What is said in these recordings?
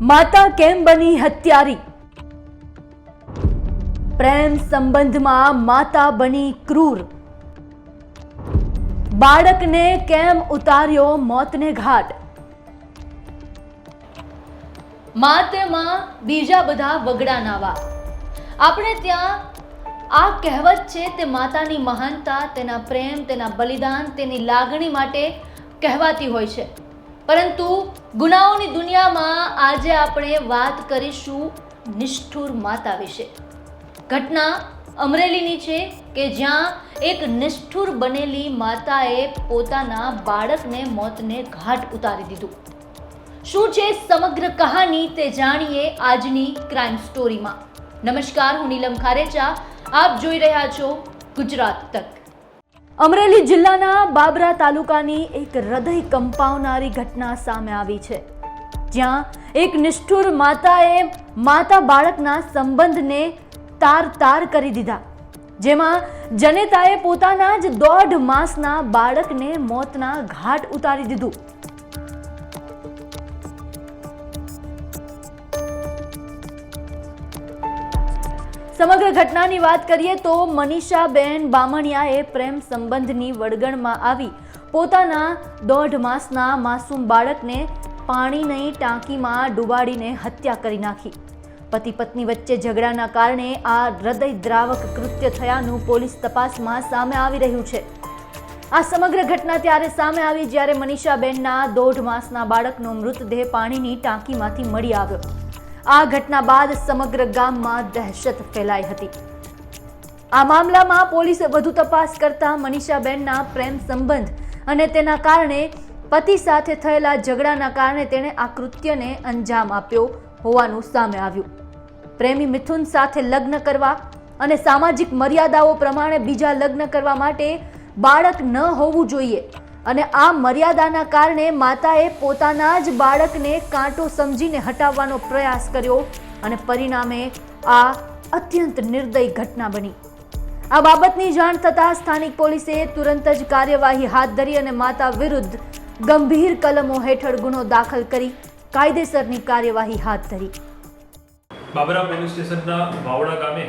માતા કેમ બની હત્યારી? પ્રેમ સંબંધમાં માતા બની ક્રૂર. બાળકને કેમ ઉતાર્યો મોતને ઘાટ? માતેમાં બીજા બધા વગડા નાવા. આપણે ત્યાં આ કહેવત છે તે માતાની મહાનતા, તેના પ્રેમ, તેના બલિદાન, તેની લાગણી માટે કહેવાતી હોય છે. પરંતુ ગુનાઓની દુનિયામાં આજે આપણે વાત કરીશું નિષ્ઠુર માતા વિશે. ઘટના અમરેલીની છે કે જ્યાં એક નિષ્ઠુર બનેલી માતાએ પોતાના બાળકને મોતને ઘાટ ઉતારી દીધું. શું છે સમગ્ર કહાની તે જાણીએ આજની ક્રાઇમ સ્ટોરીમાં નમસ્કાર, હું નીલમ ખારેચા. આપ જોઈ રહ્યા છો ગુજરાત તક. અમરેલી જિલ્લાના બાબરા તાલુકાની એક હૃદય કંપાવનારી ઘટના સામે આવી છે. જ્યાં એક નિષ્ઠુર માતાએ માતા બાળકના સંબંધને તાર તાર કરી દીધા. જેમાં જનેતાએ પોતાના જ દોઢ માસના બાળકને મોતના ઘાટ ઉતારી દીધું. સમગ્ર ઘટનાની વાત કરીએ તો મનીષાબેન બામણિયાએ પ્રેમ સંબંધની વળગણમાં આવી. પોતાના દોઢ માસના માસૂમ બાળકને પાણીની ટાંકીમાં ડુબાડીને હત્યા કરી નાખી. પતિ પત્ની વચ્ચે ઝઘડાના કારણે આ હૃદય દ્રાવક કૃત્ય થયાનું પોલીસ તપાસમાં સામે આવી રહ્યું છે. આ સમગ્ર ઘટના ત્યારે સામે આવી જ્યારે મનીષાબેનના દોઢ માસના બાળકનો મૃતદેહ પાણીની ટાંકીમાંથી મળી આવ્યો. આ ઘટના બાદ સમગ્ર ગામમાં દહેશત ફેલાઈ હતી. આ મામલામાં પોલીસે વધુ તપાસ કરતા મનીષાબેનના પ્રેમ સંબંધ અને તેના કારણે પતિ સાથે થયેલા ઝઘડાના કારણે તેણે આ કૃત્યને અંજામ આપ્યો હોવાનું સામે આવ્યું. પ્રેમી મિથુન સાથે લગ્ન કરવા અને સામાજિક મર્યાદાઓ પ્રમાણે બીજા લગ્ન કરવા માટે બાળક ન હોવું જોઈએ. અને આ મર્યાદાના કારણે માતાએ પોતાના જ બાળકને કાંટો સમજીને હટાવવાનો પ્રયાસ કર્યો અને પરિણામે આ અત્યંત નિર્દય ઘટના બની. આ બાબતની જાણ થતાં સ્થાનિક પોલીસે તુરંત જ કાર્યવાહી હાથ ધરી અને માતા વિરુદ્ધ ગંભીર કલમો હેઠળ ગુનો દાખલ કરી કાયદેસરની કાર્યવાહી હાથ ધરી. બાબરા પોલીસ સ્ટેશનના વાવડા ગામે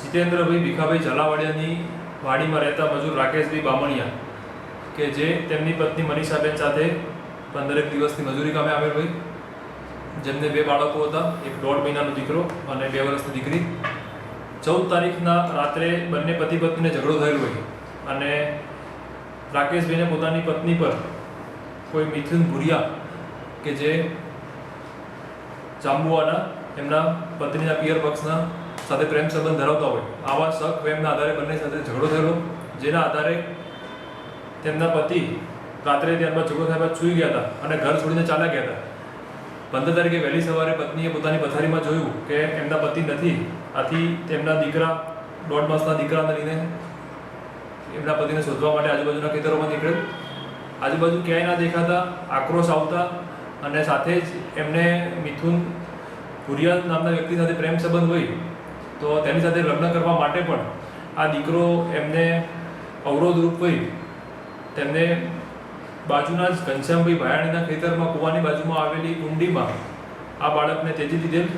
જીતેન્દ્રભાઈ ભીખાભાઈ ઝાલાવાડિયાની વાડીમાં રહેતા મજૂર રાકેશભાઈ બામણિયા કે જે તેમની પત્ની મનીષાબેન સાથે પંદરેક દિવસથી મજૂરી કામે આવેલ હોય. જેમને બે બાળકો હતા, એક દોઢ મહિનાનો દીકરો અને બે વર્ષની દીકરી. ચૌદ તારીખના રાત્રે બંને પતિ પત્નીને ઝઘડો થયેલો હોય. અને રાકેશભાઈને પોતાની પત્ની પર કોઈ મિથુન ભુરિયા કે જે જાંબુવાના એમના પત્નીના પિયર પક્ષના સાથે પ્રેમ સંબંધ ધરાવતા હોય. આવા શક પ્રેમના આધારે બંને સાથે ઝઘડો થયેલો. જેના આધારે તેમના પતિ રાત્રે ત્યારબાદ ઝઘડો સાહેબ સૂઈ ગયા હતા અને ઘર છોડીને ચાલ્યા ગયા હતા. પંદર તારીખે વહેલી સવારે પત્નીએ પોતાની પથારીમાં જોયું કે એમના પતિ નથી. આથી તેમના દીકરા, દોઢ માસના દીકરાને લઈને એમના પતિને શોધવા માટે આજુબાજુના ખેતરોમાં નીકળ્યું. આજુબાજુ ક્યાંય ના દેખાતા, આક્રોશ આવતા અને સાથે જ એમને મિથુન ભુરિયા નામના વ્યક્તિ સાથે પ્રેમ સંબંધ હોય તો તેની સાથે લગ્ન કરવા માટે પણ આ દીકરો એમને અવરોધરૂપ હોય તેમને બાજુના જ ઘનશ્યામભાઈ ભાયાણીના ખેતરમાં કૂવાની બાજુમાં આવેલી કુંડીમાં આ બાળકને તેજી દીધેલ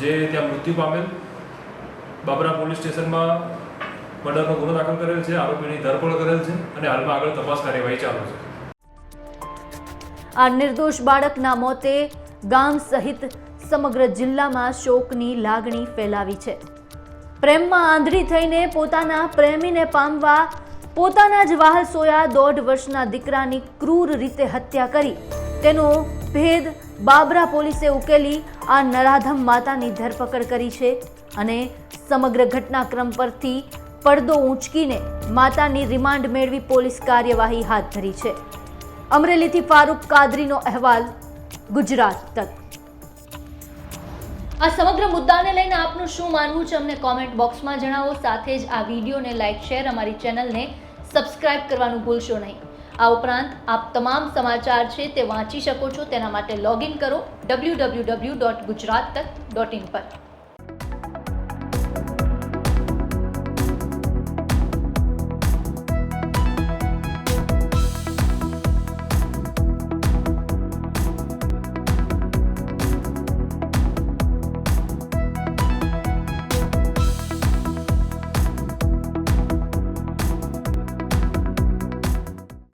જે ત્યાં મૃત્યુ પામેલ. બાબરા પોલીસ સ્ટેશનમાં મર્ડરનો ગુનો દાખલ કરેલ છે, આરોપીની ધરપકડ કરેલ છે અને હાલમાં આગળ તપાસ કાર્યવાહી ચાલુ છે. આ નિર્દોષ બાળકના મોતે ગામ સહિત સમગ્ર જિલ્લામાં શોકની લાગણી ફેલાવી છે. પ્રેમમાં આંધળી થઈને પોતાના પ્રેમીને પામવા પોતાના જ વાહલ સોયા દોઢ વર્ષના દીકરાની ક્રૂર રીતે હત્યા કરી. તેનો ભેદ બાબરા પોલીસે ઉકેલી આ નરાધમ માતાની ધરપકડ કરી છે અને સમગ્ર ઘટનાક્રમ પરથી પડદો ઊંચકીને માતાની રિમાન્ડ મેળવી પોલીસ કાર્યવાહી હાથ ધરી છે. અમરેલીથી ફારૂક કાદરીનો અહેવાલ, ગુજરાત તક. આ સમગ્ર મુદ્દાને લઈને આપનું શું માનવું છે અમને કોમેન્ટ બોક્સમાં જણાવો. સાથે જ આ વિડીયોને લાઇક શેર અમારી ચેનલને સબસ્ક્રાઇબ કરવાનું ભૂલશો નહીં. આ ઉપરાંત આપ તમામ સમાચાર છે તે વાંચી શકો છો. તેના માટે લોગિન કરો W W W dot Gujarat Tak dot in પર.